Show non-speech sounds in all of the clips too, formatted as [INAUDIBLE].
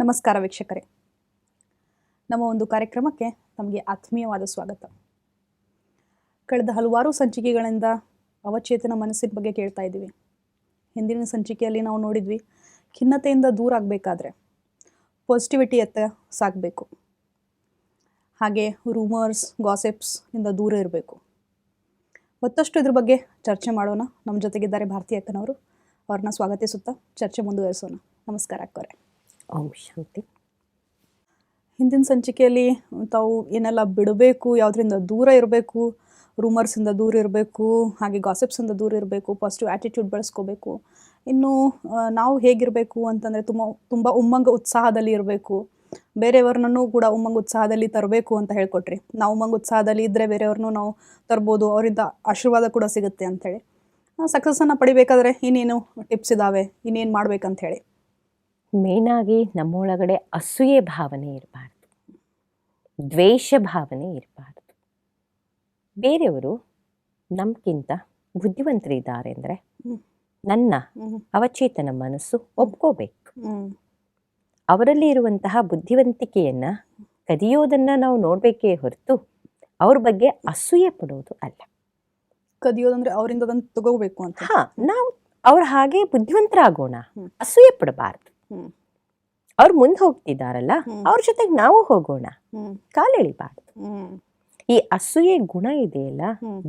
ನಮಸ್ಕಾರ ವೀಕ್ಷಕರೇ. ನಮ್ಮ ಒಂದು ಕಾರ್ಯಕ್ರಮಕ್ಕೆ ತಮಗೆ ಆತ್ಮೀಯವಾದ ಸ್ವಾಗತ. ಕಳೆದ ಹಲವಾರು ಸಂಚಿಕೆಗಳಿಂದ ಅವಚೇತನ ಮನಸ್ಸಿನ ಬಗ್ಗೆ ಕೇಳ್ತಾ ಇದ್ದೀವಿ. ಹಿಂದಿನ ಸಂಚಿಕೆಯಲ್ಲಿ ನಾವು ನೋಡಿದ್ವಿ, ಖಿನ್ನತೆಯಿಂದ ದೂರ ಆಗಬೇಕಾದ್ರೆ ಪಾಸಿಟಿವಿಟಿಯತ್ತ ಸಾಗಬೇಕು ಹಾಗೆ ರೂಮರ್ಸ್ ಗಾಸಿಪ್ಸ್ ಇಂದ ದೂರ ಇರಬೇಕು. ಮತ್ತಷ್ಟು ಇದ್ರ ಬಗ್ಗೆ ಚರ್ಚೆ ಮಾಡೋಣ. ನಮ್ಮ ಜೊತೆಗಿದ್ದಾರೆ ಭಾರತೀಯ ಅಕ್ಕನವರು. ಅವ್ರನ್ನ ಸ್ವಾಗತಿಸುತ್ತಾ ಚರ್ಚೆ ಮುಂದುವರಿಸೋಣ. ನಮಸ್ಕಾರ ಅಕ್ಕವರೇ. ಓಂ ಶಾಂತಿ. ಹಿಂದಿನ ಸಂಚಿಕೆಯಲ್ಲಿ ತಾವು ಏನೆಲ್ಲ ಬಿಡಬೇಕು, ಯಾವುದರಿಂದ ದೂರ ಇರಬೇಕು ರೂಮರ್ಸಿಂದ ದೂರ ಇರಬೇಕು, ಹಾಗೆ ಗಾಸಿಪ್ಸಿಂದ ದೂರ ಇರಬೇಕು ಪಾಸಿಟಿವ್ ಆ್ಯಟಿಟ್ಯೂಡ್ ಬೆಳೆಸ್ಕೋಬೇಕು, ಇನ್ನು ನಾವು ಹೇಗಿರಬೇಕು ಅಂತಂದರೆ ತುಂಬ ತುಂಬ ಉಮ್ಮಂಗ ಉತ್ಸಾಹದಲ್ಲಿ ಇರಬೇಕು. ಬೇರೆಯವ್ರನ್ನೂ ಕೂಡ ಉಮ್ಮಂಗ ಉತ್ಸಾಹದಲ್ಲಿ ತರಬೇಕು ಅಂತ ಹೇಳ್ಕೊಟ್ರಿ. ನಾವು ಉಮ್ಮಂಗ ಉತ್ಸಾಹದಲ್ಲಿ ಇದ್ದರೆ ಬೇರೆಯವ್ರನ್ನೂ ನಾವು ತರ್ಬೋದು, ಅವರಿಂದ ಆಶೀರ್ವಾದ ಕೂಡ ಸಿಗುತ್ತೆ ಅಂಥೇಳಿ ಸಕ್ಸಸ್ಸನ್ನು ಪಡಿಬೇಕಾದ್ರೆ ಇನ್ನೇನು ಟಿಪ್ಸ್ ಇದ್ದಾವೆ ಇನ್ನೇನು ಮಾಡ್ಬೇಕಂತ ಹೇಳಿ ಮೇನಾಗಿ ನಮ್ಮೊಳಗಡೆ ಅಸೂಯೆ ಭಾವನೆ ಇರಬಾರ್ದು. ದ್ವೇಷ ಭಾವನೆ ಇರಬಾರ್ದು. ಬೇರೆಯವರು ನಮ್ಗಿಂತ ಬುದ್ಧಿವಂತರಿದ್ದಾರೆ ಅಂದರೆ. ನನ್ನ ಅವಚೇತನ ಮನಸ್ಸು ಒಪ್ಕೋಬೇಕು. ಅವರಲ್ಲಿ ಇರುವಂತಹ ಬುದ್ಧಿವಂತಿಕೆಯನ್ನ ಕದಿಯೋದನ್ನ ನಾವು ನೋಡಬೇಕೇ ಹೊರತು ಅವ್ರ ಬಗ್ಗೆ ಅಸೂಯೆ ಪಡೋದು ಅಲ್ಲ. ಕದಿಯೋದಂದ್ರೆ ಅವರಿಂದ ಅದನ್ನು ತಗೋಬೇಕು ಅಂತ. ಹಾ ನಾವು ಅವ್ರ ಹಾಗೆ ಬುದ್ಧಿವಂತರಾಗೋಣ. ಅಸೂಯೆ ಪಡಬಾರ್ದು. ಅವ್ರು ಮುಂದೆ ಹೋಗ್ತಿದ್ದಾರಲ್ಲ ಅವ್ರ ಜೊತೆಗೆ ನಾವು ಹೋಗೋಣ. ಕಾಲೆಳಿಬಾರ್ದು ಈ ಅಸೂಯೆ ಗುಣ ಇದೆಯಲ್ಲ.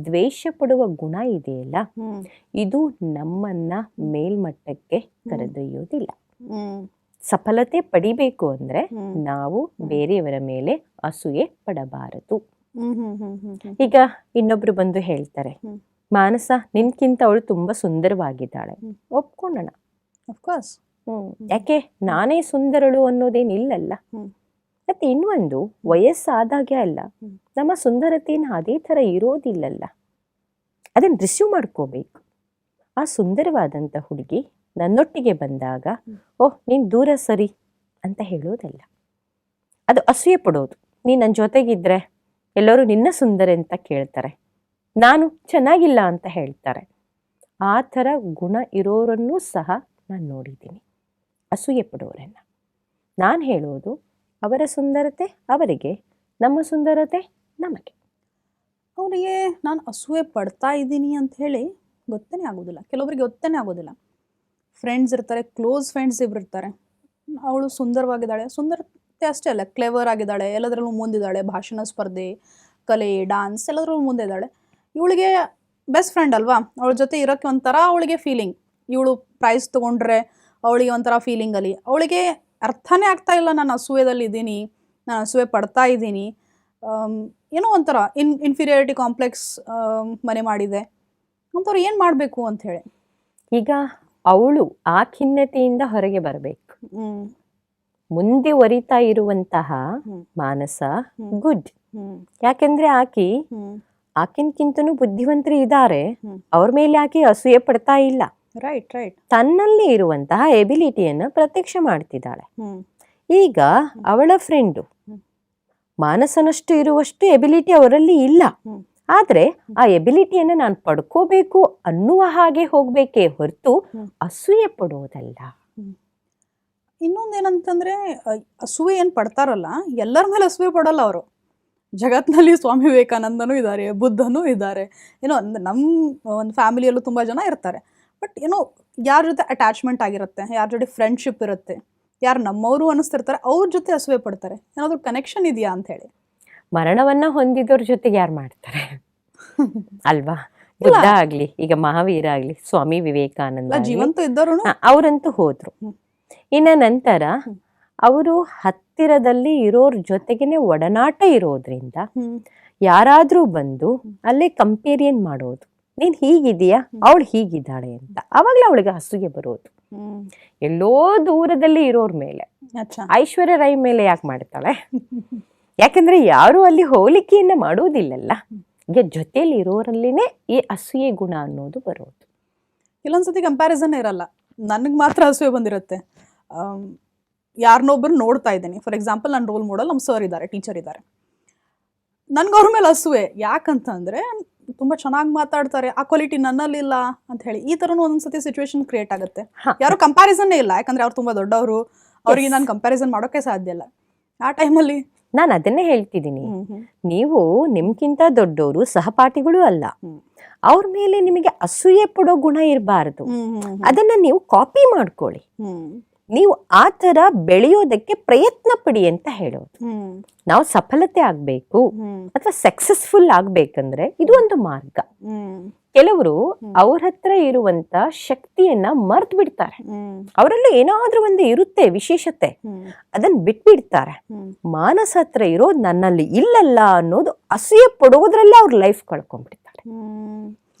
ದ್ವೇಷ ಪಡುವ ಗುಣ ಇದೆಯಲ್ಲ ಇದು ನಮ್ಮನ್ನ ಮೇಲ್ಮಟ್ಟಕ್ಕೆ ಕರೆದೊಯ್ಯೋದಿಲ್ಲ. ಸಫಲತೆ ಪಡಿಬೇಕು ಅಂದ್ರೆ ನಾವು ಬೇರೆಯವರ ಮೇಲೆ ಅಸೂಯೆ ಪಡಬಾರದು. ಈಗ ಇನ್ನೊಬ್ರು ಬಂದು ಹೇಳ್ತಾರೆ ಮಾನಸ ನಿನ್ಕಿಂತ ಅವಳು ತುಂಬಾ ಸುಂದರವಾಗಿದ್ದಾಳೆ. ಹ್ಮ್. ಒಪ್ಕೊಳ್ಳೋಣ. ಅಫ್ಕೋರ್ಸ್ ಯಾಕೆ? ನಾನೇ ಸುಂದರಳು ಅನ್ನೋದೇನಿಲ್ಲಲ್ಲ. ಮತ್ತೆ ಇನ್ನೊಂದು ವಯಸ್ಸಾದಾಗೆ ಅಲ್ಲ. ನಮ್ಮ ಸುಂದರತೆಯನ್ನು ಅದೇ ಥರ ಇರೋದಿಲ್ಲಲ್ಲ. ಅದನ್ನು ರಿಸೀವ್ ಮಾಡ್ಕೋಬೇಕು. ಆ ಸುಂದರವಾದಂಥ ಹುಡುಗಿ ನನ್ನೊಟ್ಟಿಗೆ ಬಂದಾಗ. ಓಹ್ ನೀನು ದೂರ ಸರಿ ಅಂತ ಹೇಳೋದಲ್ಲ. ಅದು ಅಸೂಯೆ ಪಡೋದು. ನೀ ನನ್ನ ಜೊತೆಗಿದ್ರೆ ಎಲ್ಲರೂ ನಿನ್ನ ಸುಂದರ ಅಂತ ಕೇಳ್ತಾರೆ. ನಾನು ಚೆನ್ನಾಗಿಲ್ಲ ಅಂತ ಹೇಳ್ತಾರೆ. ಆ ಥರ ಗುಣ ಇರೋರನ್ನೂ ಸಹ ನಾನು ನೋಡಿದ್ದೀನಿ. ಅಸೂಯೆ ಪಡೋರನ್ನ ನಾನು ಹೇಳುವುದು, ಅವರ ಸುಂದರತೆ ಅವರಿಗೆ, ನಮ್ಮ ಸುಂದರತೆ ನಮಗೆ. ಅವರಿಗೆ ನಾನು ಅಸೂಯೆ ಪಡ್ತಾ ಇದ್ದೀನಿ ಅಂತ ಹೇಳಿ ಗೊತ್ತೇ ಆಗೋದಿಲ್ಲ. ಕೆಲವರಿಗೆ ಗೊತ್ತೇ ಆಗೋದಿಲ್ಲ. ಫ್ರೆಂಡ್ಸ್ ಇರ್ತಾರೆ ಕ್ಲೋಸ್ ಫ್ರೆಂಡ್ಸ್ ಇಬ್ರು ಇರ್ತಾರೆ ಅವಳು ಸುಂದರವಾಗಿದ್ದಾಳೆ, ಸುಂದರತೆ ಅಷ್ಟೇ ಅಲ್ಲ ಕ್ಲೆವರ್ ಆಗಿದ್ದಾಳೆ, ಎಲ್ಲದರಲ್ಲೂ ಮುಂದಿದ್ದಾಳೆ, ಭಾಷಣ, ಸ್ಪರ್ಧೆ, ಕಲೆ ಡಾನ್ಸ್ ಎಲ್ಲದರಲ್ಲೂ ಮುಂದೆ ಇದ್ದಾಳೆ ಇವಳಿಗೆ ಬೆಸ್ಟ್ ಫ್ರೆಂಡ್ ಅಲ್ವಾ? ಅವಳ ಜೊತೆ ಇರೋಕ್ಕೆ ಒಂಥರ ಅವಳಿಗೆ ಫೀಲಿಂಗ್ ಇವಳು ಪ್ರೈಸ್ ತೊಗೊಂಡ್ರೆ ಅವಳಿಗೆ ಒಂಥರ ಫೀಲಿಂಗಲ್ಲಿ ಅವಳಿಗೆ ಅರ್ಥನೇ ಆಗ್ತಾ ಇಲ್ಲ ನಾನು ಅಸೂಯದಲ್ಲಿ ಇದ್ದೀನಿ ನಾನು ಅಸೂಯೆ ಪಡ್ತಾ ಇದ್ದೀನಿ. ಏನೋ ಒಂಥರ ಇನ್ ಇನ್ಫೀರಿಯಾರಿಟಿ ಕಾಂಪ್ಲೆಕ್ಸ್ ಮನೆ ಮಾಡಿದೆ. ಅಂಥವ್ರು ಏನು ಮಾಡಬೇಕು ಅಂತ ಹೇಳಿ. ಈಗ ಅವಳು ಆ ಖಿನ್ನತೆಯಿಂದ ಹೊರಗೆ ಬರಬೇಕು. ಮುಂದೆ ಮುಂದುವರಿತಾ ಇರುವಂತಹ ಮಾನಸ ಗುಡ್ ಯಾಕೆಂದ್ರೆ ಆಕಿ ಆಕಿನ್ಕಿಂತನೂ ಬುದ್ಧಿವಂತರು ಇದ್ದಾರೆ. ಅವ್ರ ಮೇಲೆ ಆಕೆ ಅಸೂಯೆ ಪಡ್ತಾ ಇಲ್ಲ. ರೈಟ್ ರೈಟ್ ತನ್ನಲ್ಲಿ ಇರುವಂತಹ ಎಬಿಲಿಟಿಯನ್ನು ಪ್ರತ್ಯಕ್ಷ ಮಾಡ್ತಿದ್ದಾಳೆ. ಈಗ ಅವಳ ಫ್ರೆಂಡು. ಮಾನಸನಷ್ಟು ಇರುವಷ್ಟು ಎಬಿಲಿಟಿ ಅವರಲ್ಲಿ ಇಲ್ಲ. ಆದರೆ ಆ ಎಬಿಲಿಟಿಯನ್ನು ನಾನು ಪಡ್ಕೋಬೇಕು ಅನ್ನುವ ಹಾಗೆ ಹೋಗ್ಬೇಕೇ ಹೊರತು. ಅಸೂಯೆ ಪಡುವುದಲ್ಲ ಇನ್ನೊಂದೇನಂತಂದ್ರೆ ಅಸೂಯೆ ಏನು ಪಡ್ತಾರಲ್ಲ ಎಲ್ಲರ ಮೇಲೆ ಅಸೂಯೆ ಪಡಲ್ಲ ಅವರು. ಜಗತ್ನಲ್ಲಿ ಸ್ವಾಮಿ ವಿವೇಕಾನಂದನೂ ಇದ್ದಾರೆ ಬುದ್ಧನೂ ಇದ್ದಾರೆ. ಏನೋ ಒಂದು ನಮ್ಮ ಒಂದು ಫ್ಯಾಮಿಲಿಯಲ್ಲೂ ತುಂಬ ಜನ ಇರ್ತಾರೆ. ಬಟ್ ಏನೋ ಯಾರ ಜೊತೆ ಅಟ್ಯಾಚ್ಮೆಂಟ್ ಆಗಿರುತ್ತೆ ಯಾರ ಜೊತೆ ಫ್ರೆಂಡ್ಶಿಪ್ ಇರುತ್ತೆ ಯಾರು ನಮ್ಮವರು ಅನ್ನಿಸ್ತಿರ್ತಾರೆ ಅವ್ರ ಜೊತೆ ಅಸುವೆ ಪಡ್ತಾರೆ ಏನಾದರೂ ಕನೆಕ್ಷನ್ ಇದೆಯಾ ಅಂತ ಹೇಳಿ. ಮರಣವನ್ನ ಹೊಂದಿದವ್ರ ಜೊತೆಗೆ ಯಾರು ಮಾಡ್ತಾರೆ? [LAUGHS] ಅಲ್ವಾ? ಬುದ್ಧ ಆಗ್ಲಿ ಈಗ ಮಹಾವೀರ ಆಗ್ಲಿ ಸ್ವಾಮಿ ವಿವೇಕಾನಂದ ಜೀವಂತ ಇದ್ದವರು ಅವರಂತೂ ಹೋದ್ರು. ಇನ್ನ ನಂತರ. ಅವರು ಹತ್ತಿರದಲ್ಲಿ ಇರೋರ್ ಜೊತೆಗೇನೆ ಒಡನಾಟ ಇರೋದ್ರಿಂದ ಯಾರಾದ್ರೂ ಬಂದು ಅಲ್ಲೇ ಕಂಪೇರಿಯನ್ ಮಾಡೋದು. ನೀನ್ ಹೀಗಿದೀಯಾ ಅವಳು ಹೀಗಿದ್ದಾಳೆ ಅಂತ. ಅವಾಗ್ಲೇ ಅವಳಿಗೆ ಹಸುಗೆ ಬರೋದು. ಎಲ್ಲೋ ದೂರದಲ್ಲಿ ಇರೋರ್ ಮೇಲೆ. ಐಶ್ವರ್ಯ ರೈ ಮೇಲೆ ಯಾಕೆ ಮಾಡ್ತಾಳೆ? ಯಾಕಂದ್ರೆ ಯಾರು ಅಲ್ಲಿ ಹೋಲಿಕೆಯನ್ನ ಮಾಡೋದಿಲ್ಲಲ್ಲ. ಈಗ ಜೊತೆಯಲ್ಲಿ ಇರೋರಲ್ಲಿನೇ ಈ ಅಸೂಯೆ ಗುಣ ಅನ್ನೋದು ಬರೋದು. ಕೆಲವೊಂದ್ಸತಿ ಕಂಪ್ಯಾರಿಸನ್ ಇರಲ್ಲ. ನನಗೆ ಮಾತ್ರ ಅಸೂಯೆ ಬಂದಿರುತ್ತೆ. ಯಾರನ್ನೊಬ್ಬರು ನೋಡ್ತಾ ಇದ್ದೀನಿ. ಫಾರ್ ಎಕ್ಸಾಂಪಲ್ ನನ್ನ ರೋಲ್ ಮಾಡಲ್ ನಮ್ಮ ಸರ್ ಇದ್ದಾರೆ ಟೀಚರ್ ಇದ್ದಾರೆ. ನನ್ಗೆ ಅವ್ರ ಮೇಲೆ ಅಸೂಯೆ ಯಾಕಂತಂದರೆ ತುಂಬ ಚೆನ್ನಾಗಿ ಮಾತಾಡ್ತಾರೆ ಆ ಕ್ವಾಲಿಟಿ ನನ್ನಲ್ಲಿ ಇಲ್ಲ ಅಂತ ಹೇಳಿ ಈ ತರನು ಒಂದೊಂದ್ಸತಿ ಸಿಚುವೇಶನ್ ಕ್ರಿಯೇಟ್ ಆಗುತ್ತೆ. ಯಾರು ಕಂಪ್ಯಾರಿಸನ್ನೇ ಇಲ್ಲ ಯಾಕಂದ್ರೆ ಅವ್ರು ತುಂಬಾ ದೊಡ್ಡವರು ಅವ್ರಿಗೆ ನಾನು ಕಂಪ್ಯಾರಿಸನ್ ಮಾಡೋಕೆ ಸಾಧ್ಯ ಇಲ್ಲ. ಆ ಟೈಮಲ್ಲಿ ನಾನು ಅದನ್ನೇ ಹೇಳ್ತಿದ್ದೀನಿ. ನೀವು ನಿಮ್ಗಿಂತ ದೊಡ್ಡವರು ಸಹಪಾಠಿಗಳು ಅಲ್ಲ. ಅವ್ರ ಮೇಲೆ ನಿಮಗೆ ಅಸೂಯೆ ಪಡೋ ಗುಣ ಇರಬಾರದು. ಅದನ್ನ ನೀವು ಕಾಪಿ ಮಾಡ್ಕೊಳ್ಳಿ. ನೀವು ಆ ಥರ ಬೆಳೆಯೋದಕ್ಕೆ ಪ್ರಯತ್ನ ಪಡಿ ಅಂತ ಹೇಳೋದು. ನಾವು ಸಫಲತೆ ಆಗ್ಬೇಕು ಅಥವಾ ಸಕ್ಸಸ್ಫುಲ್ ಆಗ್ಬೇಕಂದ್ರೆ ಇದು ಒಂದು ಮಾರ್ಗ. ಕೆಲವರು ಅವ್ರ ಹತ್ರ ಇರುವಂತ ಶಕ್ತಿಯನ್ನ ಮರ್ತ್ ಬಿಡ್ತಾರೆ. ಅವರಲ್ಲೂ ಏನಾದ್ರೂ ಒಂದು ಇರುತ್ತೆ ವಿಶೇಷತೆ. ಅದನ್ನ ಬಿಟ್ಬಿಡ್ತಾರೆ. ಮಾನಸ ಹತ್ರ ಇರೋದು ನನ್ನಲ್ಲಿ ಇಲ್ಲಲ್ಲ ಅನ್ನೋದು ಅಸೂಯೆ ಪಡೋದ್ರಲ್ಲೇ ಅವ್ರ ಲೈಫ್ ಕಳ್ಕೊಂಡ್ಬಿಡ್ತಾರೆ.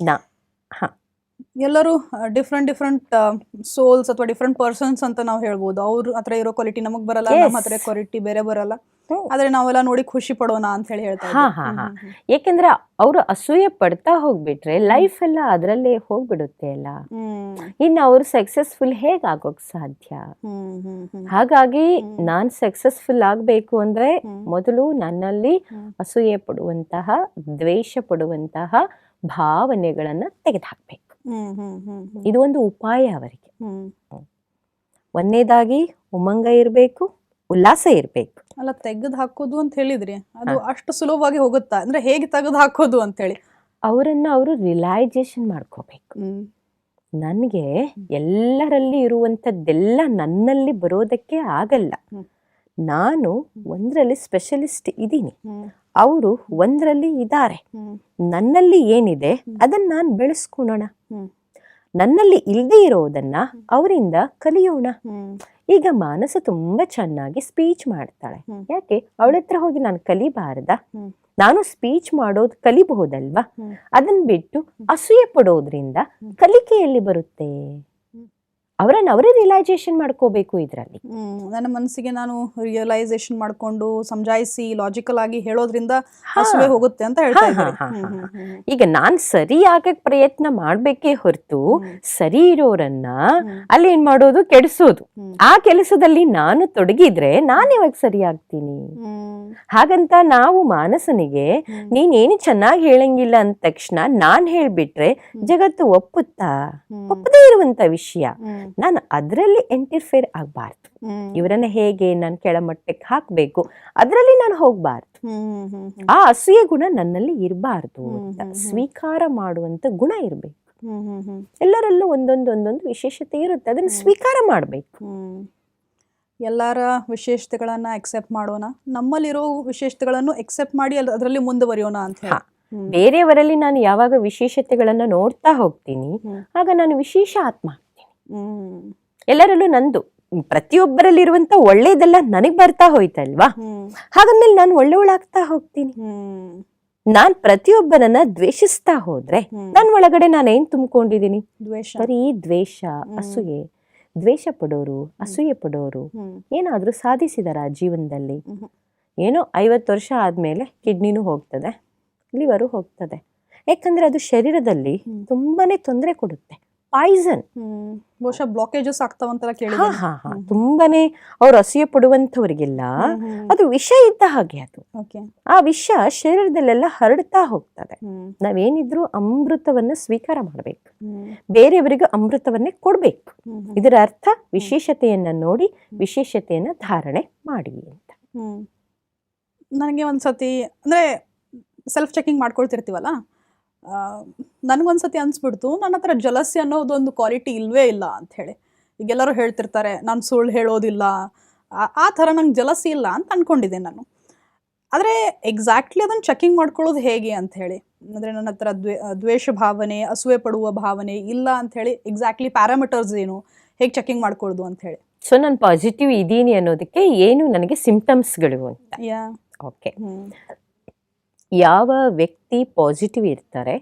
ನಾ ಹಾ. ಎಲ್ಲರೂ ಡಿಫ್ರೆಂಟ್ ಡಿಫ್ರೆಂಟ್ ಸೋಲ್ಸ್ ಅಥವಾ ಡಿಫ್ರೆಂಟ್ ಪರ್ಸನ್ಸ್ ಅಂತ ನಾವು ಹೇಳ್ಬೋದು. ಅವ್ರ ಹತ್ರ ಇರೋ ಕ್ವಾಲಿಟಿ ನಮಗ್ ಬರಲ್ಲ. ನಮ್ಮ ಹತ್ರ ಕ್ವಾಲಿಟಿ ಬೇರೆ ಬರಲ್ಲ. ಆದ್ರೆ ನಾವೆಲ್ಲ ನೋಡಿ ಖುಷಿ ಪಡೋಣ ಅಂತ ಹೇಳಿ ಹೇಳ್ತಾ ಯಾಕೆಂದ್ರೆ ಅವರು ಅಸೂಯೆ ಪಡ್ತಾ ಹೋಗ್ಬಿಟ್ರೆ ಲೈಫ್ ಎಲ್ಲ ಅದರಲ್ಲೇ ಹೋಗ್ಬಿಡುತ್ತೆ ಅಲ್ಲ? ಇನ್ನು ಅವ್ರು ಸಕ್ಸಸ್ಫುಲ್ ಹೇಗ್ ಆಗೋಕ್ ಸಾಧ್ಯ? ಹಾಗಾಗಿ. ನಾನ್ ಸಕ್ಸಸ್ಫುಲ್ ಆಗ್ಬೇಕು ಅಂದ್ರೆ ಮೊದಲು ನನ್ನಲ್ಲಿ. ಅಸೂಯೆ ಪಡುವಂತಹ ದ್ವೇಷ ಪಡುವಂತಹ ಭಾವನೆಗಳನ್ನ ತೆಗೆದುಹಾಕ್ಬೇಕು. ಇದು ಒಂದು ಉಪಾಯ ಅವರಿಗೆ. ಒಂದೇದಾಗಿ ಒಂದನೇದಾಗಿ ಉಮಂಗ ಇರಬೇಕು ಉಲ್ಲಾಸ ಇರಬೇಕು. ಅಲ್ಲ ತೆಗೆದು ಹಾಕೋದು ಅಂತ ಹೇಳಿದ್ರಿ. ಅದು ಅಷ್ಟು ಸುಲಭವಾಗಿ ಹೋಗುತ್ತಾ? ಅಂದ್ರೆ ಹೇಗೆ ತೆಗೆದು ಹಾಕೋದು ಅಂತ ಹೇಳಿ ಅವರನ್ನ ಅವರು ರಿಲೈಜೇಷನ್ ಮಾಡ್ಕೋಬೇಕು. ನನಗೆ ಎಲ್ಲರಲ್ಲಿ ಇರುವಂಥದ್ದೆಲ್ಲ ನನ್ನಲ್ಲಿ ಬರೋದಕ್ಕೆ ಆಗಲ್ಲ. ನಾನು ಒಂದರಲ್ಲಿ ಸ್ಪೆಷಲಿಸ್ಟ್ ಇದ್ದೀನಿ. ಅವರು ಒಂದರಲ್ಲಿ ಇದ್ದಾರೆ. ನನ್ನಲ್ಲಿ ಏನಿದೆ ಅದನ್ನ ನಾನು ಬೆಳೆಸ್ಕೊಳೋಣ. ನನ್ನಲ್ಲಿ ಇಲ್ಲದೆ ಇರೋದನ್ನ ಅವರಿಂದ ಕಲಿಯೋಣ. ಈಗ ಮಾನಸ ತುಂಬಾ ಚೆನ್ನಾಗಿ ಸ್ಪೀಚ್ ಮಾಡ್ತಾಳೆ. ಯಾಕೆ? ಅವಳ ಹತ್ರ ಹೋಗಿ ನಾನು ಕಲಿಬಾರದ? ನಾನು ಸ್ಪೀಚ್ ಮಾಡೋದು ಕಲಿಬಹುದಲ್ವಾ? ಅದನ್ ಅದನ್ನ ಬಿಟ್ಟು ಅಸೂಯೆ ಪಡೋದ್ರಿಂದ ಕಲಿಕೆಯಲ್ಲಿ ಬರುತ್ತೆ. ಅವರನ್ನ ಅವರೇ ರಿಯಲೈಸೇಷನ್ ಮಾಡ್ಕೋಬೇಕು ಇದರಲ್ಲಿ. ನನ್ನ ಮನಸ್ಸಿಗೆ ನಾನು ರಿಯಲೈಸೇಷನ್ ಮಾಡ್ಕೊಂಡು ಸಮಜಾಯಿಸಿ ಲಾಜಿಕಲ್ ಆಗಿ ಹೇಳೋದ್ರಿಂದ ಹಸುವೆ ಹೋಗುತ್ತೆ ಅಂತ ಹೇಳ್ತಾ. ಈಗ ನಾನು ಸರಿ ಆಗಕ್ ಪ್ರಯತ್ನ ಮಾಡ್ಬೇಕೇ ಹೊರತು ಸರಿ ಇರೋರನ್ನ ಅಲ್ಲಿ ಏನ್ ಮಾಡೋದು? ಕೆಡಿಸೋದು. ಆ ಕೆಲಸದಲ್ಲಿ ನಾನು ತೊಡಗಿದ್ರೆ ನಾನು ಯಾವಾಗ ಸರಿ ಆಗ್ತೀನಿ? ಹಾಗಂತ ನಾವು ಮಾನಸನಿಗೆ ನೀನೇನು ಚೆನ್ನಾಗಿ ಹೇಳಂಗಿಲ್ಲ ಅಂದ ತಕ್ಷಣ ನಾನ್ ಹೇಳ್ಬಿಟ್ರೆ ಜಗತ್ತು ಒಪ್ಪುತ್ತಾ? ಒಪ್ಪದೇ ಇರುವಂತ ವಿಷಯ. ನಾನು ಅದರಲ್ಲಿ ಇಂಟರ್ಫೇರ್ ಆಗಬಾರ್ದು. ಇವರನ್ನ ಹೇಗೆ ನಾನು ಕೆಳಮಟ್ಟಕ್ಕೆ ಹಾಕಬೇಕು ಅದರಲ್ಲಿ ನಾನು ಹೋಗಬಾರ್ದು. ಆ ಅಸೂಯೆ ಗುಣ ನನ್ನಲ್ಲಿ ಇರಬಾರ್ದು. ಸ್ವೀಕಾರ ಮಾಡುವಂತ ಗುಣ ಇರಬೇಕು. ಎಲ್ಲರಲ್ಲೂ ಒಂದೊಂದು ಒಂದೊಂದು ವಿಶೇಷತೆ ಇರುತ್ತೆ. ಅದನ್ನ ಸ್ವೀಕಾರ ಮಾಡಬೇಕು. ಎಲ್ಲರ ವಿಶೇಷತೆಗಳನ್ನ ಅಕ್ಸೆಪ್ಟ್ ಮಾಡೋಣ. ನಮ್ಮಲ್ಲಿರೋ ವಿಶೇಷತೆಗಳನ್ನು ಅಕ್ಸೆಪ್ಟ್ ಮಾಡಿ ಅದರಲ್ಲಿ ಮುಂದುವರಿಯೋಣ ಅಂತ ಹೇಳಿ. ಬೇರೆಯವರಲ್ಲಿ ನಾನು ಯಾವಾಗ ವಿಶೇಷತೆಗಳನ್ನ ನೋಡ್ತಾ ಹೋಗ್ತೀನಿ ಆಗ ನಾನು ವಿಶೇಷ ಆತ್ಮ. ಎಲ್ಲರಲ್ಲೂ ನಂದು. ಪ್ರತಿಯೊಬ್ಬರಲ್ಲಿರುವಂತ ಒಳ್ಳೇದೆಲ್ಲ ನನಗ್ ಬರ್ತಾ ಹೋಯ್ತಲ್ವಾ. ಹಾಗಂದ್ಮೇಲೆ ನಾನು ಒಳ್ಳೆವಳಾಗ್ತಾ ಹೋಗ್ತೀನಿ. ನಾನ್ ಪ್ರತಿಯೊಬ್ಬರನ್ನ ದ್ವೇಷಿಸ್ತಾ ಹೋದ್ರೆ ನನ್ನ ನನ್ ಒಳಗಡೆ ನಾನು ಏನ್ ತುಂಬಿಕೊಂಡಿದೀನಿ ದ್ವೇಷ. ಬರೀ ದ್ವೇಷ. ಅಸೂಯೆ. ದ್ವೇಷ ಪಡೋರು ಅಸೂಯೆ ಪಡೋರು ಏನಾದ್ರೂ ಸಾಧಿಸಿದಾರ ಜೀವನದಲ್ಲಿ. ಏನೋ ಐವತ್ತು ವರ್ಷ ಆದ್ಮೇಲೆ ಕಿಡ್ನಿನೂ ಹೋಗ್ತದೆ ಲಿವರು ಹೋಗ್ತದೆ. ಯಾಕಂದ್ರೆ ಅದು ಶರೀರದಲ್ಲಿ ತುಂಬಾನೇ ತೊಂದರೆ ಕೊಡುತ್ತೆ. ಪಾಯ್ಸನ್. ಬಹುಶಃ ಬ್ಲಾಕೇಜಸ್ ಆಗ್ತಾವಂತೆಲ್ಲ ಹಾ ಕೇಳಿದ್ದೀನಿ ಹಾ ಹಾ. ತುಂಬಾನೇ ಅವ್ರು ಅಸೂಯೆ ಪಡುವಂಥವ್ರಿಗೆಲ್ಲ. ಅದು ವಿಷ ಇದ್ದ ಹಾಗೆ ಅದು. ಆ ವಿಷ ಶರೀರದಲ್ಲೆಲ್ಲ ಹರಡ್ತಾ ಹೋಗ್ತದೆ. ನಾವೇನಿದ್ರು ಅಮೃತವನ್ನ ಸ್ವೀಕಾರ ಮಾಡಬೇಕು. ಬೇರೆಯವರಿಗೂ ಅಮೃತವನ್ನೇ ಕೊಡ್ಬೇಕು. ಇದರ ಅರ್ಥ ವಿಶೇಷತೆಯನ್ನ ನೋಡಿ ವಿಶೇಷತೆಯನ್ನ ಧಾರಣೆ ಮಾಡಿ ಅಂತ. ನನಗೆ ಒಂದ್ಸತಿ ಅಂದ್ರೆ ಸೆಲ್ಫ್ ಚೆಕಿಂಗ್ ಮಾಡ್ಕೊಳ್ತಿರ್ತೀವಲ್ಲ? ನನಗೊಂದ್ಸತಿ ಅನಿಸ್ಬಿಡ್ತು ನನ್ನ ಹತ್ರ ಜಲಸಿ ಅನ್ನೋದೊಂದು ಕ್ವಾಲಿಟಿ ಇಲ್ವೇ ಇಲ್ಲ ಅಂತ ಹೇಳಿ ಈಗೆಲ್ಲರೂ ಹೇಳ್ತಿರ್ತಾರೆ ನಾನು ಸುಳ್ಳು ಹೇಳೋದಿಲ್ಲ ಆ- ಥರ ನಂಗೆ ಜಲಸಿ ಇಲ್ಲ ಅಂತ ಅಂದ್ಕೊಂಡಿದ್ದೆ ನಾನು. ಆದರೆ ಎಕ್ಸಾಕ್ಟ್ಲಿ ಅದನ್ನು ಚೆಕಿಂಗ್ ಮಾಡ್ಕೊಳ್ಳೋದು ಹೇಗೆ ಅಂತ ಹೇಳಿ ಅಂದರೆ ನನ್ನ ಹತ್ರ ದ್ವೇ ದ್ವೇಷ ಭಾವನೆ ಅಸೂಯೆ ಪಡುವ ಭಾವನೆ ಇಲ್ಲ ಅಂತ ಹೇಳಿ ಎಕ್ಸಾಕ್ಟ್ಲಿ ಪ್ಯಾರಾಮೀಟರ್ಸ್ ಏನು ಹೇಗೆ ಚೆಕಿಂಗ್ ಮಾಡ್ಕೊಳ್ಳೋದು ಅಂತ ಹೇಳಿ ಸೊ ನಾನು ಪಾಸಿಟಿವ್ ಇದ್ದೀನಿ ಅನ್ನೋದಕ್ಕೆ ಏನು ನನಗೆ ಸಿಂಪ್ಟಮ್ಸ್ಗಳು ಅಂತ. ಯಾ ಓಕೆ ಯಾವ ವ್ಯಕ್ತಿ ಪಾಸಿಟಿವ್ ಇರ್ತಾರೆ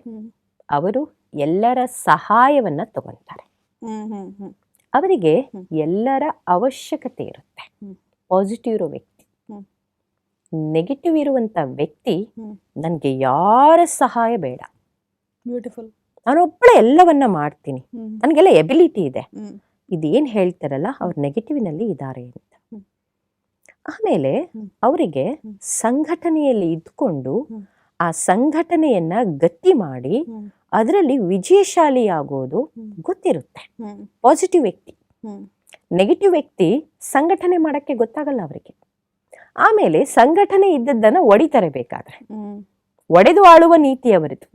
ಅವರು ಎಲ್ಲರ ಸಹಾಯವನ್ನ ತಗೊಂತಾರೆ. ಅವರಿಗೆ ಎಲ್ಲರ ಅವಶ್ಯಕತೆ ಇರುತ್ತೆ. ಪಾಸಿಟಿವ್ ಇರೋ ವ್ಯಕ್ತಿ. ನೆಗೆಟಿವ್ ಇರುವಂತ ವ್ಯಕ್ತಿ. ನನಗೆ ಯಾರ ಸಹಾಯ ಬೇಡ. ಬ್ಯೂಟಿಫುಲ್ ನಾನೊಬ್ಬಳೆ ಎಲ್ಲವನ್ನ ಮಾಡ್ತೀನಿ. ನನಗೆಲ್ಲ ಎಬಿಲಿಟಿ ಇದೆ. ಇದೇನು ಹೇಳ್ತಾರಲ್ಲ ಅವ್ರು ನೆಗೆಟಿವ್ನಲ್ಲಿ ಇದ್ದಾರೆ. ಆಮೇಲೆ ಅವರಿಗೆ ಸಂಘಟನೆಯಲ್ಲಿ ಇದ್ಕೊಂಡು ಆ ಸಂಘಟನೆಯನ್ನ ಗಟ್ಟಿ ಮಾಡಿ ಅದರಲ್ಲಿ ವಿಜಯಶಾಲಿ ಆಗೋದು ಗೊತ್ತಿರುತ್ತೆ. ಪಾಸಿಟಿವ್ ವ್ಯಕ್ತಿ. ನೆಗೆಟಿವ್ ವ್ಯಕ್ತಿ ಸಂಘಟನೆ ಮಾಡಕ್ಕೆ ಗೊತ್ತಾಗಲ್ಲ ಅವರಿಗೆ. ಆಮೇಲೆ ಸಂಘಟನೆ ಇದ್ದದ್ದನ್ನ ಒಡಿತಾರೆ ಬೇಕಾದ್ರೆ ಒಡೆದು ಆಳುವ ನೀತಿ ಅವರದು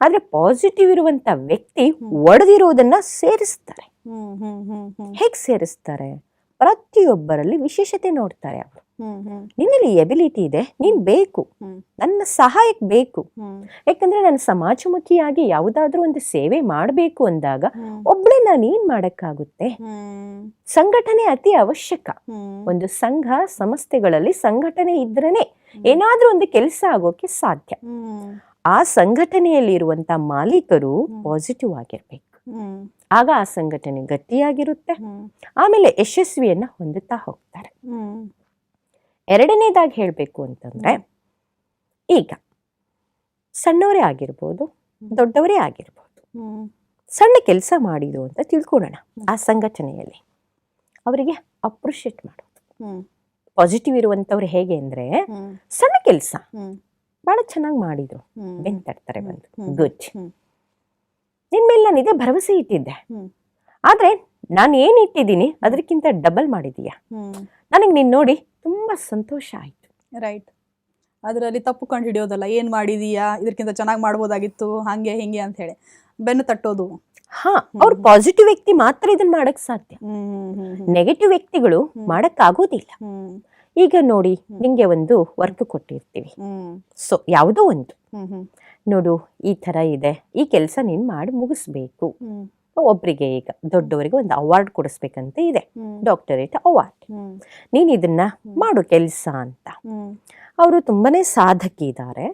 ಆದ್ರೆ ಪಾಸಿಟಿವ್ ಇರುವಂತ ವ್ಯಕ್ತಿ ಒಡೆದಿರೋದನ್ನ ಸೇರಿಸ್ತಾರೆ. ಹೇಗ್ ಸೇರಿಸ್ತಾರೆ? ಪ್ರತಿಯೊಬ್ಬರಲ್ಲಿ ವಿಶೇಷತೆ ನೋಡ್ತಾರೆ ಅವರು. ನಿನ್ನಲ್ಲಿ ಎಬಿಲಿಟಿ ಇದೆ ನೀನ್ ಬೇಕು. ನನ್ನ ಸಹಾಯಕ್ಕೆ ಬೇಕು. ಯಾಕಂದ್ರೆ ನಾನು ಸಮಾಜಮುಖಿಯಾಗಿ ಯಾವುದಾದ್ರೂ ಒಂದು ಸೇವೆ ಮಾಡಬೇಕು ಅಂದಾಗ ಒಬ್ಳೆ ನಾನು ಏನ್ ಮಾಡಕ್ಕಾಗುತ್ತೆ? ಸಂಘಟನೆ ಅತಿ ಅವಶ್ಯಕ. ಒಂದು ಸಂಘ ಸಂಸ್ಥೆಗಳಲ್ಲಿ ಸಂಘಟನೆ ಇದ್ರೇನೆ ಏನಾದ್ರೂ ಒಂದು ಕೆಲಸ ಆಗೋಕೆ ಸಾಧ್ಯ. ಆ ಸಂಘಟನೆಯಲ್ಲಿ ಇರುವಂತ ಮಾಲೀಕರು ಪಾಸಿಟಿವ್ ಆಗಿರ್ಬೇಕು. ಆಗ ಆ ಸಂಘಟನೆ ಗಟ್ಟಿಯಾಗಿರುತ್ತೆ. ಆಮೇಲೆ ಯಶಸ್ವಿಯನ್ನ ಹೊಂದುತ್ತಾ ಹೋಗ್ತಾರೆ. ಎರಡನೇದಾಗಿ ಹೇಳಬೇಕು ಅಂತಂದ್ರೆ ಈಗ ಸಣ್ಣವರೇ ಆಗಿರ್ಬೋದು ದೊಡ್ಡವರೇ ಆಗಿರ್ಬೋದು. ಸಣ್ಣ ಕೆಲಸ ಮಾಡಿದ್ರು ಅಂತ ತಿಳ್ಕೊಳ್ಳೋಣ ಆ ಸಂಘಟನೆಯಲ್ಲಿ. ಅವರಿಗೆ ಅಪ್ರಿಷಿಯೇಟ್ ಮಾಡೋದು. ಪಾಸಿಟಿವ್ ಇರುವಂಥವ್ರು ಹೇಗೆ ಅಂದ್ರೆ ಸಣ್ಣ ಕೆಲಸ ಬಹಳ ಚೆನ್ನಾಗಿ ಮಾಡಿದ್ರು. ಬೆಂತಾಡ್ತಾರೆ ಬಂದು. ಗುಡ್. ನಿನ್ ಮೇಲೆ ನಾನು ಇದೇ ಭರವಸೆ ಇಟ್ಟಿದ್ದೆ. ಆದ್ರೆ ನಾನು ಏನ್ ಇಟ್ಟಿದ್ದೀನಿ ಅದಕ್ಕಿಂತ ಡಬಲ್ ಮಾಡಿದೀಯ? ನನಗೆ ನೀನ್ ನೋಡಿ ತುಂಬಾ ಸಂತೋಷ ಆಯ್ತು. ರೈಟ್ ಅದರಲ್ಲಿ ತಪ್ಪು ಕಂಡು ಹಿಡಿಯೋದಲ್ಲ ಏನು ಮಾಡಿದೀಯಾ? ಇದಕ್ಕಿಂತ ಚೆನ್ನಾಗಿ ಮಾಡ್ಬೋದಾಗಿತ್ತು ಹಾಗೆ ಹಿಂಗೆ ಅಂತ ಹೇಳಿ. ಬೆನ್ನು ತಟ್ಟೋದು. ಹಾ ಅವ್ರು ಪಾಸಿಟಿವ್ ವ್ಯಕ್ತಿ ಮಾತ್ರ ಇದನ್ನ ಮಾಡಕ್ ಸಾಧ್ಯ. ನೆಗೆಟಿವ್ ವ್ಯಕ್ತಿಗಳು ಮಾಡಕ್ ಆಗೋದಿಲ್ಲ ಈಗ ನೋಡಿ ನಿಂಗೆ ಒಂದು ವರ್ಕ್ ಕೊಟ್ಟಿರ್ತೀವಿ. ಸೊ ಯಾವುದೋ ಒಂದು. ನೋಡು ಈ ಥರ ಇದೆ. ಈ ಕೆಲಸ ನೀನು ಮಾಡಿ ಮುಗಿಸ್ಬೇಕು. ಒಬ್ಬರಿಗೆ ಈಗ ದೊಡ್ಡವರಿಗೆ ಒಂದು ಅವಾರ್ಡ್ ಕೊಡಿಸ್ಬೇಕಂತ ಇದೆ. ಡಾಕ್ಟರೇಟ್ ಅವಾರ್ಡ್ ನೀನು ನೀನ್ ಇದನ್ನ ಮಾಡು ಕೆಲಸ ಅಂತ. ಅವರು ತುಂಬಾನೇ ಸಾಧಕಿ ಇದ್ದಾರೆ